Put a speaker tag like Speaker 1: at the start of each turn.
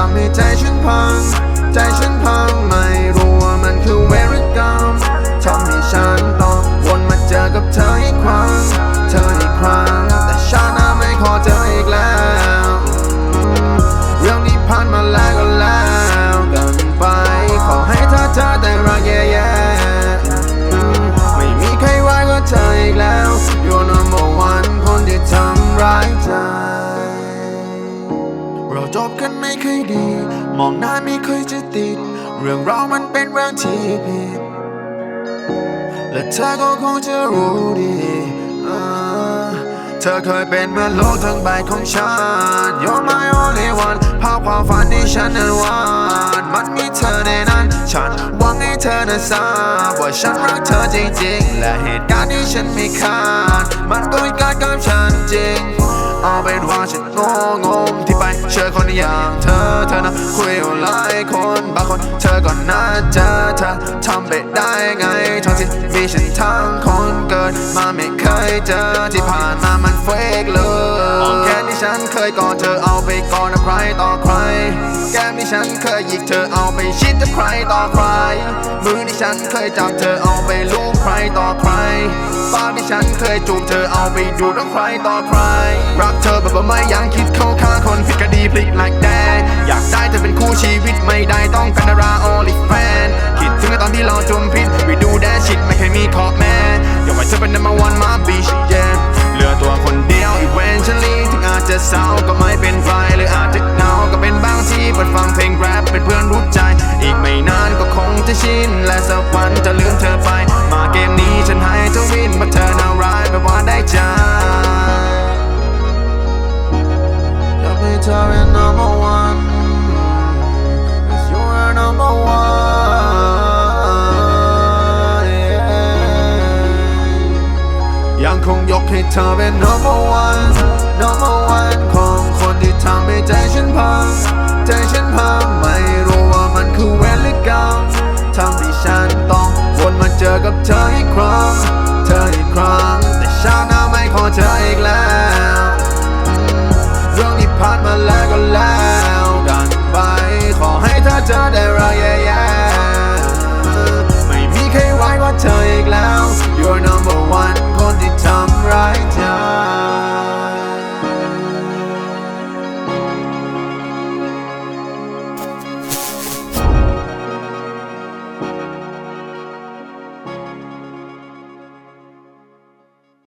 Speaker 1: ทำให้ใจฉันพัง ใจฉันพังไม่รู้ว่ามันคือเว กันไม่เคยดี มองหน้าไม่เคยจะติด เรื่องราวมันเป็นเรื่องที่ผิด และเธอก็คงจะรู้ดีเธอเคยเป็นเหมือนโลกทั้งใบของฉัน You're my only one ภาพความฝันที่ฉันนั้นวาดมันมีเธอใน ทราบว่าฉันรักเธอจริงๆ และเหตุการณ์ที่ฉันไม่คาด มันก็เกิดกับฉันจริง เอาเป็นว่าฉันโง่งมที่ไปเชื่อคนอย่างเธอ เธอนะคุยหลายคนบางคนเธอก็น่าเจอเธอทำไปได้ไงทั้งที่มีฉันทั้งคนเกิดมาไม่เคยเจอที่ผ่านมามัน นเคยกอดเธอเอาไปกอดใครต่อใคร แก้มที่ฉันเคยหยิกเธอเอาไปชิดกับใครต่อใคร มือที่ฉันเคยจับเธอเอาไปลูบใครต่อใครปากที่ฉันเคยจูบเธอเอาไปดูดกับใครต่อใคร รักเธอแบบว่าไม่ยังคิดเข้าข้างคนผิดก็ดีพลิก like that อยากได้เธอเป็นคู่ชีวิตไม่ได้ต้องการดารา only fan คิดถึงตอนที่เราจมพิษ we do that shit ก็ไม่เป็นไรหรืออาจจะเหงาก็เป็นบางทีเปิดฟังเพลงแรปเป็นเพื่อนรู้ใจ อีกไม่นานก็คงจะชิน และสักวันจะลืมเธอไป มาเกมนี้ฉันให้เธอวินเพราะเธอน่าร้ายแบบว่าได้ใจ ยังคงยกให้เธอเป็น number one number one ของคนที่ทำให้ใจฉันพัง ใจฉันพังไม่รู้ว่ามันคือเวรหรือกรรมทำให้ฉันต้องวนมาเจอกับเธออีกครั้ง เธออีกครั้ง แต่ชาติหน้าไม่ขอเธออีกแล้ว เรื่องที่ผ่านมาแล้วก็แล้ว